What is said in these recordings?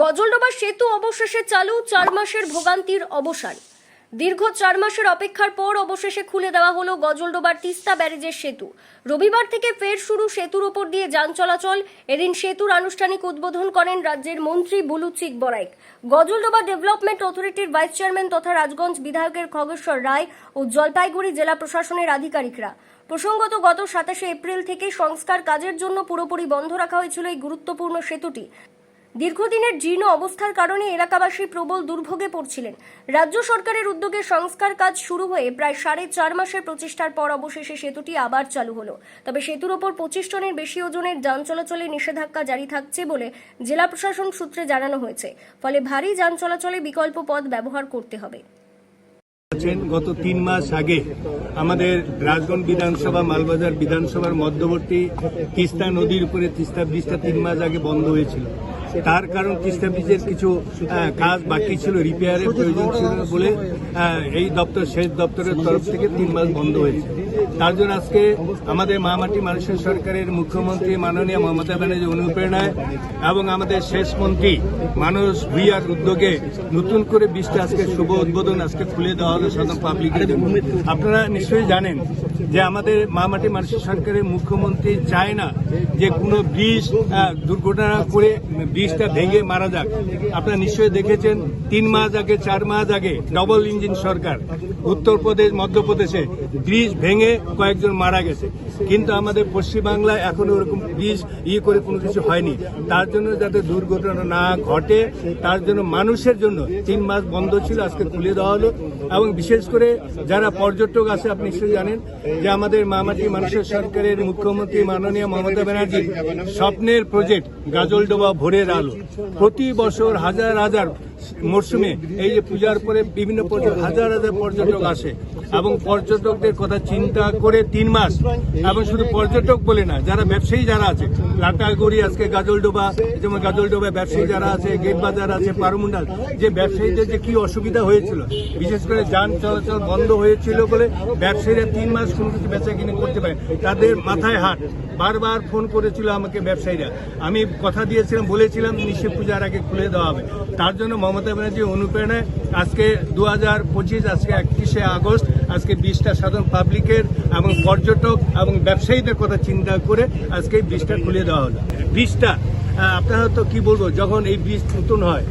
গজলডোবা সেতু অবশেষে চালু, চার মাসের ভোগান্তির অবসান। দীর্ঘ চার মাসের অপেক্ষার পর অবশেষে খুলে দেওয়া হলো গজলডোবার তিস্তা ব্যারেজের সেতু। রবিবার থেকে ফের শুরু সেতুর ওপর দিয়ে যান চলাচল। এদিন সেতুর আনুষ্ঠানিক উদ্বোধন করেন রাজ্যের মন্ত্রী বুলু চিক বরাইক। গজলডোবা ডেভেলপমেন্ট অথরিটির ভাইস চেয়ারম্যান তথা রাজগঞ্জ বিধায়কের খগেশ্বর রায় ও জলপাইগুড়ি জেলা প্রশাসনের আধিকারিকরা। প্রসঙ্গত, গত সাতাশে এপ্রিল থেকে সংস্কার কাজের জন্য পুরোপুরি বন্ধ রাখা হয়েছিল এই গুরুত্বপূর্ণ সেতুটি। দীর্ঘদিনের জীর্ণ অবস্থার কারণে এলাকাবাসী প্রবল দুর্ভোগে পড়ছিলেন। রাজ্য সরকারের উদ্যোগে সংস্কার কাজ শুরু হয়ে প্রায় সাড়ে চার মাসের প্রচেষ্টার পর অবশেষে সেতুটি আবার চালু হলো। তবে সেতুর ওপর পঁচিশ টনের বেশি ওজনের যান চলাচলে নিষেধাজ্ঞা জারি থাকছে বলে জেলা প্রশাসন সূত্রে জানানো হয়েছে। ফলে ভারী যান চলাচলে বিকল্প পথ ব্যবহার করতে হবে। গত তিন মাস আগে আমাদের রাজগঞ্জ বিধানসভা, মালবাজার বিধানসভার মধ্যবর্তী তিস্তা নদীর উপরে তিস্তা ব্রিজটা তিন মাস আগে বন্ধ হয়েছিল। তার কারণ তিস্তা ব্রিজের কিছু কাজ বাকি ছিল রিপেয়ারের প্রয়োজন ছিল বলে এই দপ্তর, সেচ দপ্তরের তরফ থেকে তিন মাস বন্ধ হয়েছে। তার জন্য আজকে আমাদের মামাটি মানুষের সরকারের মুখ্যমন্ত্রী মাননীয় মমতা ব্যানার্জি অনুপ্রেরণায় এবং আমাদের শেষ মন্ত্রী মানুষ ভুইয়ার উদ্যোগে নতুন করে বীজটা আজকে শুভ উদ্বোধন আজকে খুলে দেওয়া হলো সাধারণ পাবলিকের আপনারা নিশ্চয়ই জানেন যে আমাদের মামাটি মানুষের সরকারের মুখ্যমন্ত্রী চায় না যে কোনো ব্রিজ দুর্ঘটনা করে ব্রিজটা ভেঙে মারা যাক। আপনারা নিশ্চয়ই দেখেছেন, তিন মাস আগে, চার মাস আগে ডবল ইঞ্জিন সরকার, উত্তরপ্রদেশ, মধ্যপ্রদেশে ব্রিজ ভেঙে কয়েকজন মারা গেছে। কিন্তু আমাদের পশ্চিমবাংলায় এখনও ওরকম ব্রিজ ইয়ে করে কোনো কিছু হয়নি। তার জন্য যাতে দুর্ঘটনা না ঘটে, তার জন্য মানুষের জন্য তিন মাস বন্ধ ছিল, আজকে খুলে দেওয়া হলো। এবং বিশেষ করে যারা পর্যটক আছে, আপনি নিশ্চয়ই জানেন যে আমাদের মামাটি মানুষের সরকারের মুখ্যমন্ত্রী মাননীয় মমতা ব্যানার্জি স্বপ্নের প্রজেক্ট গাজলডোবা ভোরের আলো প্রতি বছর হাজার হাজার মরশুমে এই যে পূজার পরে বিভিন্ন হাজার হাজার পর্যটক আসে এবং পর্যটকদের কথা চিন্তা করে তিন মাস এবং শুধু পর্যটক বলে না, যারা ব্যবসায়ী যারা আছে, লাটাগুড়ি আজকে গাজলডোবা, যেমন গাজলডোবায় ব্যবসায়ী যারা আছে, গেট বাজার আছে, পারমুন্ডাল, যে ব্যবসায়ীদের যে কি অসুবিধা হয়েছিল, বিশেষ করে যান চলাচল বন্ধ হয়েছিল বলে ব্যবসায়ীরা তিন মাস কোনো কিছু বেচা কিনে করতে পারে তাদের মাথায় হাত। বারবার ফোন করেছিল আমাকে ব্যবসায়ীরা। আমি কথা দিয়েছিলাম, বলেছিলাম, নিশ্চয় পূজার আগে খুলে দেওয়া হবে। তার জন্য মমতা ব্যানার্জি অনুপ্রেরণায় আজকে দু হাজার পঁচিশ, আজকে একত্রিশে আগস্ট, আজকে বিশটা সাধারণ পাবলিকের এবং পর্যটক এবং ব্যবসায়ীদের কথা চিন্তা করে আজকে এই ব্রিজটা খুলে দেওয়া হলো। ব্রিজটা আপনারা তো কি বলব, যখন এই ব্রিজ নতুন হয়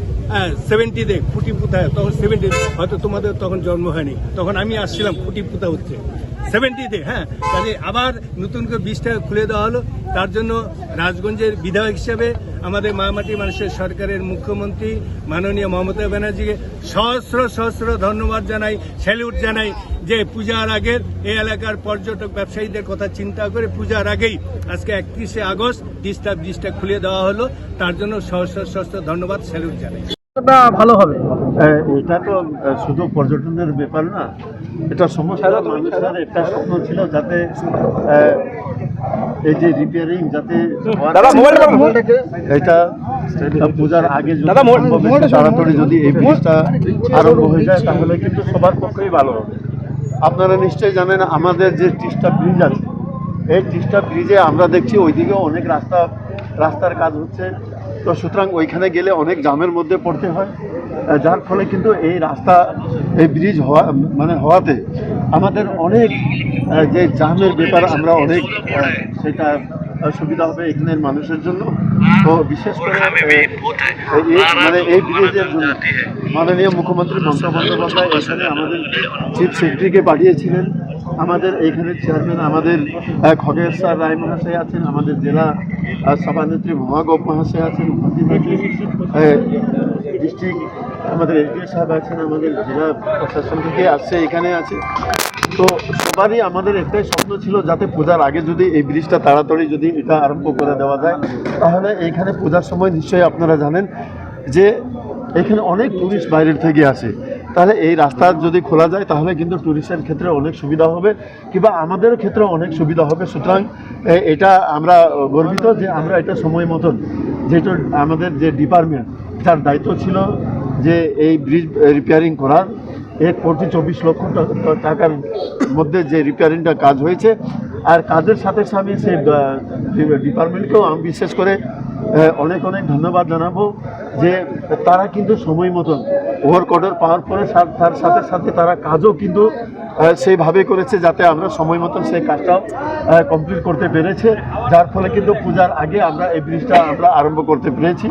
সেভেন্টিতে ফুটি তখন সেভেন্টি হয়তো তোমাদের তখন জন্ম হয়নি, তখন আমি আসছিলাম ফুটি হচ্ছে। সেভেন্টিতে হ্যাঁ। কাজে আবার নতুন করে বীজটা খুলে দেওয়া হলো। তার জন্য রাজগঞ্জের বিধায়ক হিসেবে আমাদের মামাটি মানুষের সরকারের মুখ্যমন্ত্রী মাননীয় মমতা ব্যানার্জিকে সহস্র সহস্র ধন্যবাদ জানাই স্যালিউট জানাই যে পূজার আগের এই এলাকার পর্যটক ব্যবসায়ীদের কথা চিন্তা করে পূজার আগেই আজকে একত্রিশে আগস্ট ডিস্টার্ব ব্রিজটা খুলে দেওয়া হলো। তার জন্য সহস্র সহস্র ধন্যবাদ স্যালিউট জানাই। কতটা ভালো হবে? এটা তো শুধু পর্যটনের ব্যাপার না এটা সমস্ত মানুষের একটা স্বপ্ন ছিল যাতে এই যে রিপেয়ারিং যাতে। এটা পূজার আগে যদি তাড়াতাড়ি যদি এই ব্রিজটা আরম্ভ হয়ে যায় তাহলে কিন্তু সবার পক্ষেই ভালো হবে। আপনারা নিশ্চয়ই জানেন আমাদের যে তিস্তা ব্রিজ আছে এই তিস্তা ব্রিজে আমরা দেখছি ওইদিকেও অনেক রাস্তা রাস্তার কাজ হচ্ছে। তো সুতরাং ওইখানে গেলে অনেক জামের মধ্যে পড়তে হয়। যার ফলে কিন্তু এই রাস্তা, এই ব্রিজ হওয়া মানে হওয়াতে আমাদের অনেক যে জামের ব্যাপার আমরা অনেক সেটা সুবিধা হবে এখানের মানুষের জন্য। তো বিশেষ করে মানে এই ব্রিজের জন্য মাননীয় মুখ্যমন্ত্রী মমতা বন্দ্যোপাধ্যায় এখানে আমাদের চিফ সেক্রেটারিকে পাঠিয়েছিলেন। আমাদের এইখানে চেয়ারম্যান আমাদের আহ, খগেশ্বর রায় মহাশয় আছেন আমাদের জেলা সভানেত্রী মহাগোপ মহাশয় আছেন ডিস্ট্রিক্ট আমাদের এসডিও সাহেব আছেন আমাদের জেলা প্রশাসন থেকে আসছে এখানে আছে। তো সবারই আমাদের একটাই স্বপ্ন ছিল যাতে পূজার আগে যদি এই ব্রিজটা তাড়াতাড়ি যদি এটা আরম্ভ করে দেওয়া যায় তাহলে এইখানে পূজার সময় নিশ্চয়ই আপনারা জানেন যে এখানে অনেক টুরিস্ট বাইরের থেকে আসে। তাহলে এই রাস্তা যদি খোলা যায়, তাহলে কিন্তু ট্যুরিস্টের ক্ষেত্রে অনেক সুবিধা হবে কিংবা আমাদের ক্ষেত্রে অনেক সুবিধা হবে। সুতরাং এটা আমরা গর্বিত যে আমরা এটা সময় মতন যেটা আমাদের যে ডিপার্টমেন্ট যার দায়িত্ব ছিল যে এই ব্রিজ রিপেয়ারিং করার এক কোটি চব্বিশ লক্ষ টাকার মধ্যে যে রিপেয়ারিংটা কাজ হয়েছে। আর কাজের সাথে সাথে সেই ডিপার্টমেন্টকেও আমি বিশেষ করে অনেক অনেক ধন্যবাদ জানাব যে তারা কিন্তু সময় মতন ওভার কর্ডার পাওয়ার পরে তার সাথে সাথে তারা কাজও কিন্তু সেইভাবে করেছে যাতে আমরা সময় মতন সেই কাজটাও কমপ্লিট করতে পেরেছে। যার ফলে কিন্তু পূজার আগে আমরা এই ব্রিজটা আমরা আরম্ভ করতে পেরেছি।